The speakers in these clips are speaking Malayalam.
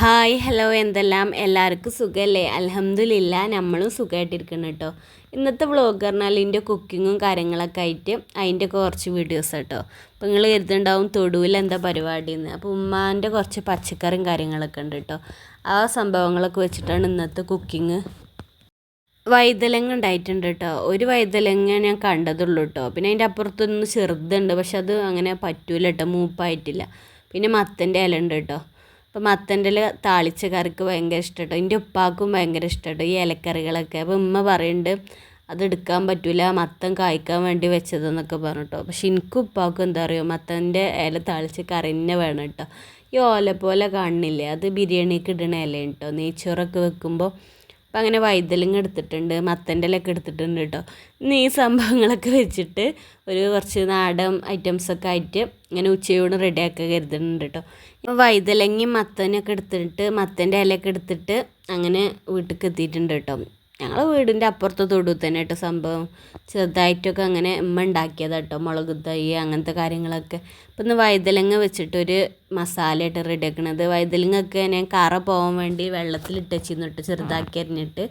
ഹായ് ഹലോ എന്തെല്ലാം? എല്ലാവർക്കും സുഖമല്ലേ അലഹമ്മദില്ല നമ്മളും സുഖമായിട്ടിരിക്കണം കേട്ടോ ഇന്നത്തെ വ്ളോഗ് പറഞ്ഞാൽ കുക്കിങ്ങും കാര്യങ്ങളൊക്കെ ആയിട്ട് അതിന്റെ കുറച്ച് വീഡിയോസ് കേട്ടോ അപ്പോൾ നിങ്ങൾ കരുതുണ്ടാവും തൊടുവിൽ എന്താ പരിപാടി എന്ന് അപ്പോൾ ഉമ്മാന്റെ കുറച്ച് പച്ചക്കറിയും കാര്യങ്ങളൊക്കെ ഉണ്ട് കേട്ടോ ആ സംഭവങ്ങളൊക്കെ വെച്ചിട്ടാണ് ഇന്നത്തെ കുക്കിങ് വൈതലങ്ങ ഉണ്ടായിട്ടുണ്ട് കേട്ടോ ഒരു വൈതലങ്ങ ഞാൻ കണ്ടതുള്ളൂ കേട്ടോ പിന്നെ അതിന്റെ അപ്പുറത്തൊന്ന് ചെറുതുണ്ട് പക്ഷെ അത് അങ്ങനെ പറ്റൂല കേട്ടോ മൂപ്പായിട്ടില്ല. പിന്നെ മത്തന്റെ ഇല ഉണ്ട് കേട്ടോ അപ്പോൾ മത്തന്റെ താളിച്ച കറിക്ക് ഭയങ്കര ഇഷ്ടമാണ് എന്റെ ഉപ്പാക്കും ഭയങ്കര ഇഷ്ടമാണ് ഈ ഇലക്കറികളൊക്കെ. അപ്പം ഉമ്മ പറയുന്നുണ്ട് അതെടുക്കാൻ പറ്റില്ല മത്തം കായ്ക്കാൻ വേണ്ടി വെച്ചതെന്നൊക്കെ പറഞ്ഞു കേട്ടോ പക്ഷെ എനിക്കും ഉപ്പാക്കും എന്താ പറയുക മത്തന്റെ ഇല താളിച്ച കറി തന്നെ വേണം കേട്ടോ. ഈ ഓല പോലെ കാണുന്നില്ലേ? അത് ബിരിയാണിക്ക് ഇടണ ഇല കേട്ടോ. നെയ്ച്ചോറൊക്കെ വെക്കുമ്പോൾ അപ്പം അങ്ങനെ വൈതലിങ് എടുത്തിട്ടുണ്ട് മത്തന്റെ ഇലയൊക്കെ എടുത്തിട്ടുണ്ട് കേട്ടോ. ഇന്ന് ഈ സംഭവങ്ങളൊക്കെ വെച്ചിട്ട് ഒരു കുറച്ച് നാടൻ ഐറ്റംസൊക്കെ ആയിട്ട് ഇങ്ങനെ ഉച്ചയോട് റെഡിയാക്കുക കരുതുന്നുണ്ട് കേട്ടോ. ഇപ്പോൾ വൈതലങ്ങി മത്തനൊക്കെ എടുത്തിട്ട് മത്തന്റെ ഇലയൊക്കെ എടുത്തിട്ട് അങ്ങനെ വീട്ടിൽ എത്തിയിട്ടുണ്ട് കേട്ടോ. ഞങ്ങൾ വീടിന്റെ അപ്പുറത്തെ തൊടു തന്നെ കേട്ടോ സംഭവം. ചെറുതായിട്ടൊക്കെ അങ്ങനെ ഉമ്മ ഉണ്ടാക്കിയതാണ് കേട്ടോ മുളക് തൈ അങ്ങനത്തെ കാര്യങ്ങളൊക്കെ. ഇപ്പം ഇന്ന് വൈതലങ്ങ വെച്ചിട്ടൊരു മസാലയായിട്ട് റെഡി ആക്കണത്. വൈതലങ്ങൊക്കെ ഞാൻ കറ പോകാൻ വേണ്ടി വെള്ളത്തിലിട്ട് വെച്ചിരുന്നിട്ട് ചെറുതാക്കി അരിഞ്ഞിട്ട്.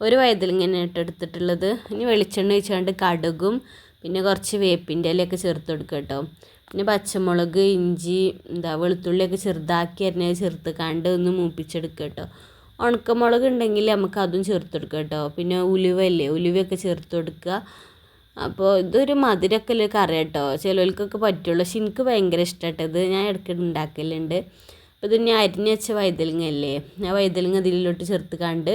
ഒരു വഴുതലങ്ങ ഇട്ട് എടുത്തിട്ടുള്ളത്. ഇനി വെളിച്ചെണ്ണ ഒഴിച്ചുകൊണ്ട് കടുകും പിന്നെ കുറച്ച് വേപ്പിന്റെ ഇലയൊക്കെ ചേർത്ത് കൊടുക്കുക കേട്ടോ പിന്നെ പച്ചമുളക് ഇഞ്ചി എന്താ വെളുത്തുള്ളിയൊക്കെ ചെറുതാക്കി അരിഞ്ഞത് ചേർത്ത് കണ്ട് ഒന്ന് മൂപ്പിച്ചെടുക്കുക കേട്ടോ ഉണക്കമുളക് ഉണ്ടെങ്കിൽ നമുക്ക് അതും ചേർത്ത് കൊടുക്കാം കേട്ടോ. പിന്നെ ഉലുവല്ലേ ഉലുവയൊക്കെ ചേർത്ത് കൊടുക്കുക അപ്പോൾ ഇതൊരു മധുരമൊക്കെ ഉള്ള കറി കേട്ടോ. ചിലവർക്കൊക്കെ പറ്റുള്ളൂ. പക്ഷെ എനിക്ക് ഭയങ്കര ഇഷ്ടമായിട്ട് ഇത് ഞാൻ ഇടയ്ക്ക് ഉണ്ടാക്കലുണ്ട്. അപ്പോൾ ഇത് ഞാൻ അരിഞ്ഞ് വെച്ച വൈതലിങ്ങല്ലേ ആ വൈതലിങ്ങ ഇതിലോട്ട് ചേർത്ത് കണ്ട്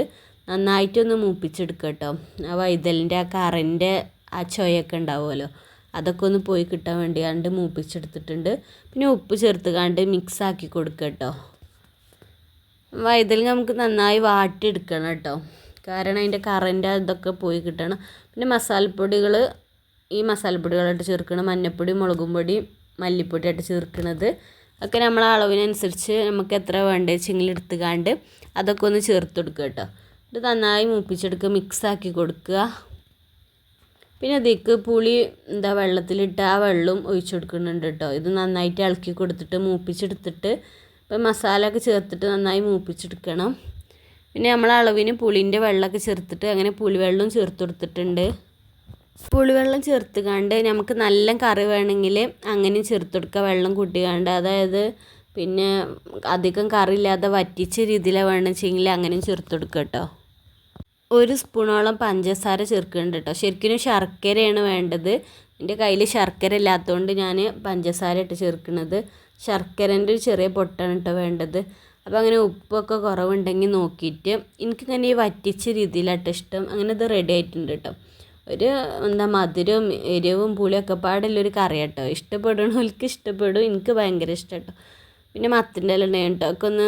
നന്നായിട്ടൊന്ന് മൂപ്പിച്ചെടുക്കുക കേട്ടോ. ആ വൈതലിന്റെ ആ കറിന്റെ ആ ചൊയൊക്കെ ഉണ്ടാവുമല്ലോ. അതൊക്കെ ഒന്ന് പോയി കിട്ടാൻ വേണ്ടി കണ്ട് മൂപ്പിച്ചെടുത്തിട്ടുണ്ട്. പിന്നെ ഉപ്പ് ചേർത്ത് കണ്ട് മിക്സ് ആക്കി കൊടുക്കുക കേട്ടോ. വഴുതനങ്ങ നമുക്ക് നന്നായി വാട്ടിയെടുക്കണം കേട്ടോ. കാരണം അതിന്റെ കറന്റെ ഇതൊക്കെ പോയി കിട്ടണം. പിന്നെ മസാലപ്പൊടികൾ ഈ മസാലപ്പൊടികളായിട്ട് ചേർക്കണം. മഞ്ഞൾപ്പൊടി മുളകും പൊടി മല്ലിപ്പൊടിയായിട്ട് ചേർക്കണത്. ഒക്കെ നമ്മൾ അളവിനനുസരിച്ച് നമുക്ക് എത്ര വേണ്ടത് വെച്ചെങ്കിൽ എടുത്തുകാണ്ട് അതൊക്കെ ഒന്ന് ചേർത്ത് കൊടുക്കുക കേട്ടോ. ഇത് നന്നായി മൂപ്പിച്ചെടുക്കുക മിക്സാക്കി കൊടുക്കുക. പിന്നെ അതിലേക്ക് പുളി എന്താ വെള്ളത്തിലിട്ട് ആ വെള്ളം ഒഴിച്ചു കൊടുക്കുന്നുണ്ട് കേട്ടോ. ഇത് നന്നായിട്ട് ഇളക്കി കൊടുത്തിട്ട് മൂപ്പിച്ചെടുത്തിട്ട് ഇപ്പം മസാലയൊക്കെ ചേർത്തിട്ട് നന്നായി മൂപ്പിച്ചെടുക്കണം. പിന്നെ നമ്മൾ അളവിന് പുളിന്റെ വെള്ളമൊക്കെ ചേർത്തിട്ട് അങ്ങനെ പുളിവെള്ളം ചേർത്ത് കൊടുത്തിട്ടുണ്ട്. പുളിവെള്ളം ചേർത്ത് കണ്ട് നമുക്ക് നല്ല കറി വേണമെങ്കിൽ അങ്ങനെയും ചേർത്ത് കൊടുക്കുക വെള്ളം കൂട്ടിക്കാണ്ട് അതായത് പിന്നെ അധികം കറി ഇല്ലാതെ വറ്റിച്ച രീതിയിലാണ് വേണമെന്ന് അങ്ങനെയും ചേർത്ത് കൊടുക്കുക കേട്ടോ. ഒരു സ്പൂണോളം പഞ്ചസാര ചേർക്കുന്നുണ്ട് കേട്ടോ. ശരിക്കും ശർക്കരയാണ് വേണ്ടത്. എന്റെ കയ്യിൽ ശർക്കര ഇല്ലാത്തതുകൊണ്ട് ഞാൻ പഞ്ചസാര ഇട്ട് ചേർക്കുന്നത്. ശർക്കരന്റെ ഒരു ചെറിയ പൊട്ടാണ് കേട്ടോ വേണ്ടത്. അപ്പോൾ അങ്ങനെ ഉപ്പൊക്കെ കുറവുണ്ടെങ്കിൽ നോക്കിയിട്ട് എനിക്കിങ്ങനെ ഈ വറ്റിച്ച രീതിയിലാട്ടോ ഇഷ്ടം. അങ്ങനെ ഇത് റെഡി ആയിട്ടുണ്ട് കേട്ടോ ഒരു എന്താ മധുരവും എരിവും പുളിയൊക്കെ പാടുള്ളൊരു കറി കേട്ടോ ഇഷ്ടപ്പെടണവർക്ക് ഇഷ്ടപ്പെടും. എനിക്ക് ഭയങ്കര ഇഷ്ടം കേട്ടോ പിന്നെ മത്തിന്റെ ഇല കേട്ടോ ഒക്കെ ഒന്ന്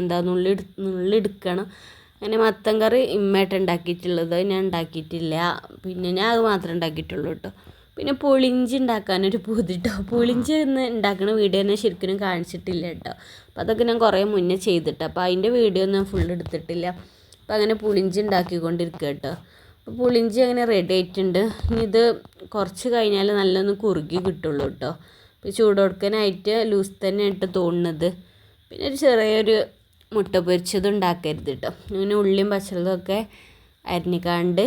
എന്താ നുള്ളി നുള്ളിയെടുക്കണം അങ്ങനെ മത്തൻ കറി ഇമ്മയായിട്ട് ഉണ്ടാക്കിയിട്ടുള്ളത്. ഞാൻ ഉണ്ടാക്കിയിട്ടില്ല. പിന്നെ ഞാൻ അത് മാത്രമേ ഉണ്ടാക്കിയിട്ടുള്ളൂ കേട്ടോ പിന്നെ പുളിഞ്ചി ഉണ്ടാക്കാനൊരു പൂതി കേട്ടോ പുളിഞ്ചി ഇന്ന് ഉണ്ടാക്കുന്ന വീഡിയോ തന്നെ ശരിക്കും കാണിച്ചിട്ടില്ല കേട്ടോ. അപ്പം അതൊക്കെ ഞാൻ കുറേ മുന്നേ ചെയ്തിട്ട്. അപ്പോൾ അതിന്റെ വീഡിയോ ഒന്നും ഫുൾ എടുത്തിട്ടില്ല. അപ്പോൾ അങ്ങനെ പുളിഞ്ചി ഉണ്ടാക്കിക്കൊണ്ടിരിക്കുക കേട്ടോ. അപ്പോൾ പുളിഞ്ചി അങ്ങനെ റെഡി ആയിട്ടുണ്ട്. ഇനി ഇത് കുറച്ച് കഴിഞ്ഞാൽ നല്ലൊന്ന് കുറുകി കിട്ടുള്ളൂ കേട്ടോ. അപ്പോൾ ചൂടൊടുക്കാനായിട്ട് ലൂസ് തന്നെ തോന്നുന്നത്. പിന്നെ ഒരു ചെറിയൊരു മുട്ട പൊരിച്ചത് ഉണ്ടാക്കരുത് കേട്ടോ. അങ്ങനെ ഉള്ളിയും പച്ചമുളകൊക്കെ അരിഞ്ഞിക്കാണ്ട്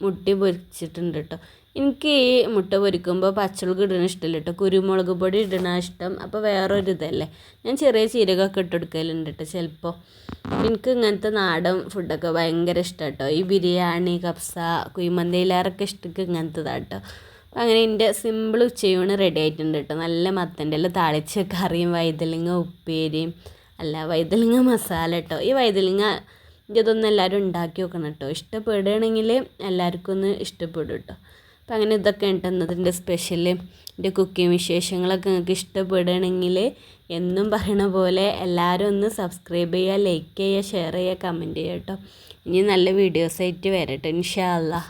മുട്ടി പൊരിച്ചിട്ടുണ്ട് കേട്ടോ. എനിക്ക് ഈ മുട്ട പൊരിക്കുമ്പോൾ പച്ചമുളക് ഇടണ ഇഷ്ടമല്ല കേട്ടോ. കുരുമുളക് പൊടി ഇടണ ഇഷ്ടം. അപ്പോൾ വേറൊരു ഇതല്ലേ. ഞാൻ ചെറിയ ചീരകൊക്കെ ഇട്ട് കൊടുക്കലുണ്ട് കേട്ടോ ചിലപ്പോൾ. എനിക്ക് ഇങ്ങനത്തെ നാടൻ ഫുഡൊക്കെ ഭയങ്കര ഇഷ്ടം കേട്ടോ. ഈ ബിരിയാണി കപ്സ കുഴിമന്തിയിലേറൊക്കെ ഇഷ്ടക്ക് ഇങ്ങനത്തതാണ് കേട്ടോ. അങ്ങനെ എന്റെ സിമ്പിൾ ഉച്ചയൂണ് റെഡി ആയിട്ടുണ്ട് കേട്ടോ. നല്ല മത്തന്റെ എല്ലാം താളിച്ച കറിയും വൈതലിങ്ങ ഉപ്പേരിയും അല്ല വൈതലിങ്ങ മസാല കേട്ടോ. ഈ വൈതലിങ്ങ ഇതൊന്നും എല്ലാവരും ഉണ്ടാക്കി നോക്കണം കേട്ടോ. ഇഷ്ടപ്പെടുകയാണെങ്കിൽ എല്ലാവർക്കും ഒന്ന് ഇഷ്ടപ്പെടും കേട്ടോ. അപ്പം അങ്ങനെ ഇതൊക്കെ ഉണ്ട് സ്പെഷ്യൽ എന്റെ കുക്കിംഗ് വിശേഷങ്ങളൊക്കെ നിങ്ങൾക്ക് ഇഷ്ടപ്പെടുകയാണെങ്കിൽ എന്നും പറയണ പോലെ എല്ലാവരും ഒന്ന് സബ്സ്ക്രൈബ് ചെയ്യുക ലൈക്ക് ചെയ്യുക ഷെയർ ചെയ്യുക കമന്റ് ചെയ്യുക കേട്ടോ. ഇനി നല്ല വീഡിയോസായിട്ട് വരട്ടെ ഇൻഷാ അല്ലാ